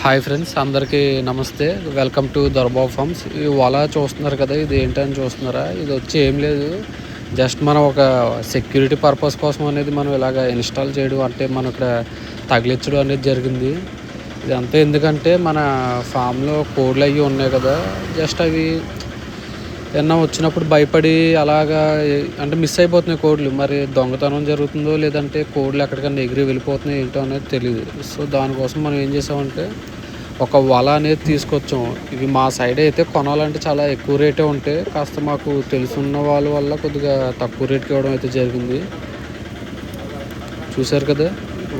Hi friends అందరికీ నమస్తే. Welcome to Dorababu forms ఈ వల చూస్తున్నారు కదా ఇది ఏంటని చూస్తున్నారా? ఇది వచ్చి ఏం లేదు. జస్ట్ మనం ఒక సెక్యూరిటీ పర్పస్ కోసం అనేది మనం ఇలాగ ఇన్స్టాల్ చేయడం అంటే మనం ఇక్కడ తగిలించడం అనేది జరిగింది. ఇదంతా ఎందుకంటే మన ఫామ్లో కోడ్లు అవి ఉన్నాయి కదా జస్ట్ అవి ఏమన్నా వచ్చినప్పుడు భయపడి అలాగా అంటే మిస్ అయిపోతున్నాయి కోడ్లు. మరి దొంగతనం జరుగుతుందో లేదంటే కోడ్లు ఎక్కడికన్నా ఎగిరి వెళ్ళిపోతున్నాయి ఏంటో అనేది తెలియదు సో దానికోసం మనం ఏం చేసామంటే ఒక వల అనేది తీసుకొచ్చాం. ఇవి మా సైడ్ అయితే కొనాలంటే చాలా ఎక్కువ రేటే ఉంటాయి కాస్త మాకు తెలుసున్న వాళ్ళ వల్ల కొద్దిగా తక్కువ రేట్కి ఇవ్వడం అయితే జరిగింది. చూశారు కదా?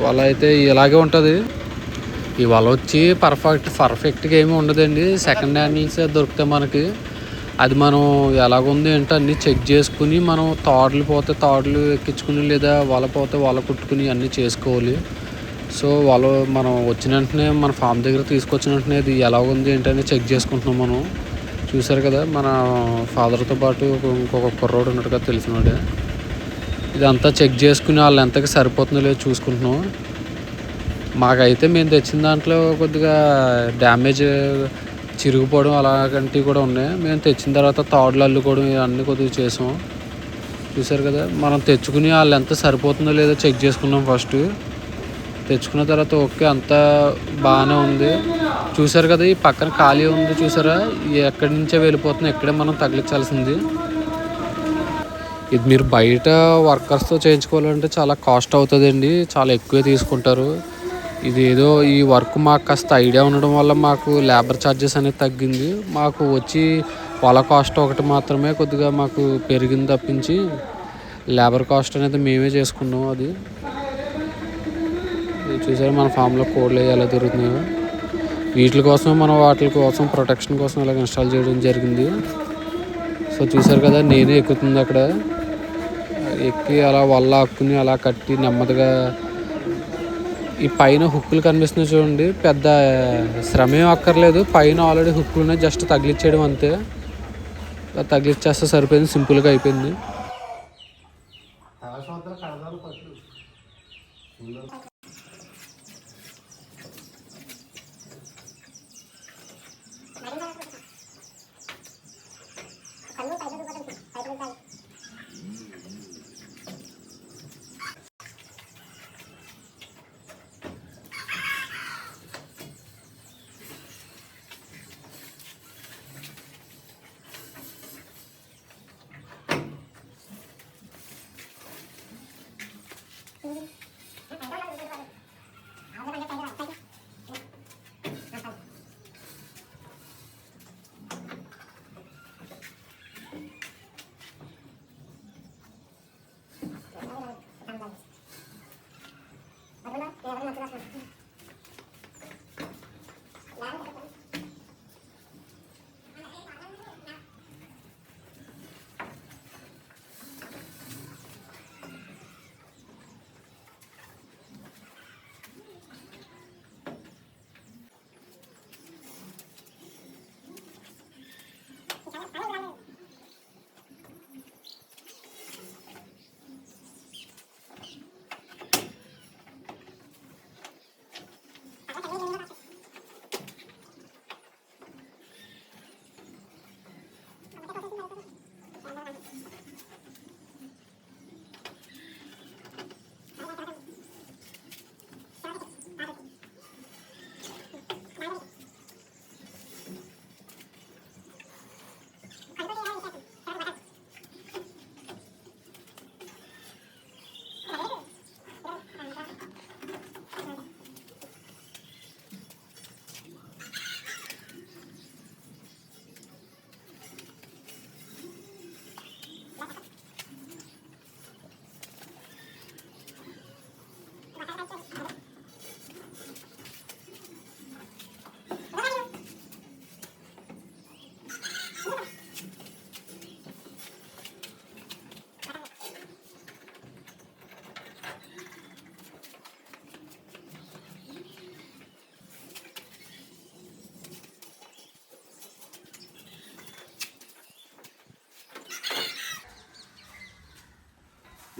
వల అయితే ఇలాగే ఉంటుంది. ఈ వల వచ్చి పర్ఫెక్ట్ పర్ఫెక్ట్గా ఏమీ ఉండదండి. సెకండ్ హ్యాండిల్స్ దొరుకుతాయి మనకి. అది మనం ఎలాగుంది ఏంటో అన్నీ చెక్ చేసుకుని మనం తాడులు పోతే తాడులు ఎక్కించుకుని లేదా వల పోతే వల కుట్టుకుని అన్నీ చేసుకోవాలి. సో వల మనం వచ్చిన వెంటనే మన ఫామ్ దగ్గర తీసుకొచ్చిన వెంటనే ఇది ఎలా ఉంది ఏంటని చెక్ చేసుకుంటున్నాం మనం. చూసారు కదా మన ఫాదర్తో పాటు ఇంకొక కుర్రోడు ఉన్నాడు కదా తెలిసినోడే ఇదంతా చెక్ చేసుకుని వాళ్ళు ఎంతకి సరిపోతుందో లేదో చూసుకుంటున్నాం. మాకైతే మేము తెచ్చిన దాంట్లో కొద్దిగా డ్యామేజ్ చిరిగిపోవడం అలాంటివి కూడా ఉన్నాయి. మేము తెచ్చిన తర్వాత తాడులు అల్లుకోవడం ఇవన్నీ కొద్దిగా చేసాం. చూసారు కదా మనం తెచ్చుకుని వాళ్ళు ఎంత సరిపోతుందో లేదో చెక్ చేసుకున్నాం ఫస్ట్. తెచ్చుకున్న తర్వాత ఓకే అంతా బాగానే ఉంది. చూసారు కదా ఈ పక్కన ఖాళీ ఉంది చూసారా? ఎక్కడి నుంచే వెళ్ళిపోతుంది ఎక్కడే మనం తగిలించాల్సింది. ఇది మీరు బయట వర్కర్స్తో చేయించుకోవాలంటే చాలా కాస్ట్ అవుతుందండి. చాలా ఎక్కువే తీసుకుంటారు. ఇదేదో ఈ వర్క్ మాకు కాస్త ఐడియా ఉండడం వల్ల మాకు లేబర్ ఛార్జెస్ అనేది తగ్గింది. మాకు వచ్చి పొల కాస్ట్ ఒకటి మాత్రమే కొద్దిగా మాకు పెరిగింది తప్పించి లేబర్ కాస్ట్ అనేది మేమే చేసుకున్నాం అది. చూసారా మన ఫామ్లో కోడ్లు ఎలా దొరుకుతున్నాయో. వీటి కోసం మనం వాటి కోసం ప్రొటెక్షన్ కోసం ఇలా ఇన్స్టాల్ చేయడం జరిగింది. సో చూసారు కదా నేనే ఎక్కుతుంది అక్కడ. ఎక్కి అలా వల్ల ఆక్కుని అలా కట్టి నెమ్మదిగా ఈ పైన హుక్కులు కనిపిస్తున్నాయి చూడండి. పెద్ద శ్రమ ఏం అక్కర్లేదు. పైన ఆల్రెడీ హుక్కులు ఉన్నాయి. జస్ట్ తగిలిచ్చేయడం అంతే. తగిలిచ్చేస్తే సరిపోయింది. సింపుల్గా అయిపోయింది.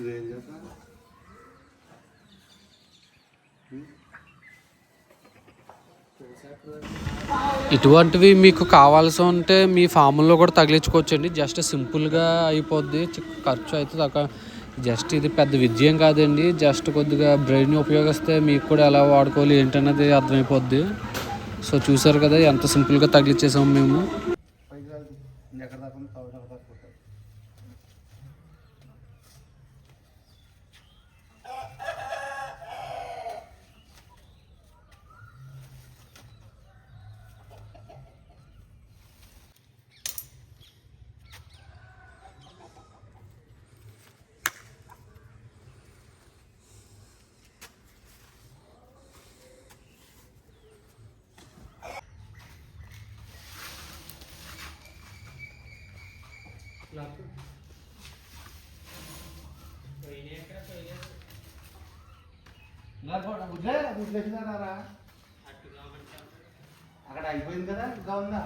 ఇదేం చేస్తా ఇటువంటివి మీకు కావాల్సి ఉంటే మీ ఫామ్లో కూడా తగిలించుకోవచ్చండి. జస్ట్ సింపుల్గా అయిపోద్ది. ఖర్చు అయితే తక్కువ. జస్ట్ ఇది పెద్ద విజయం కాదండి. జస్ట్ కొద్దిగా బ్రెయిన్ ఉపయోగిస్తే మీకు కూడా ఎలా వాడుకోవాలి ఏంటన్నది అర్థమైపోద్ది. సో చూసారు కదా ఎంత సింపుల్గా తగిలించేసాము మేము. రా? అక్కడ అయిపోయింది కదా ఇంకా ఉందా?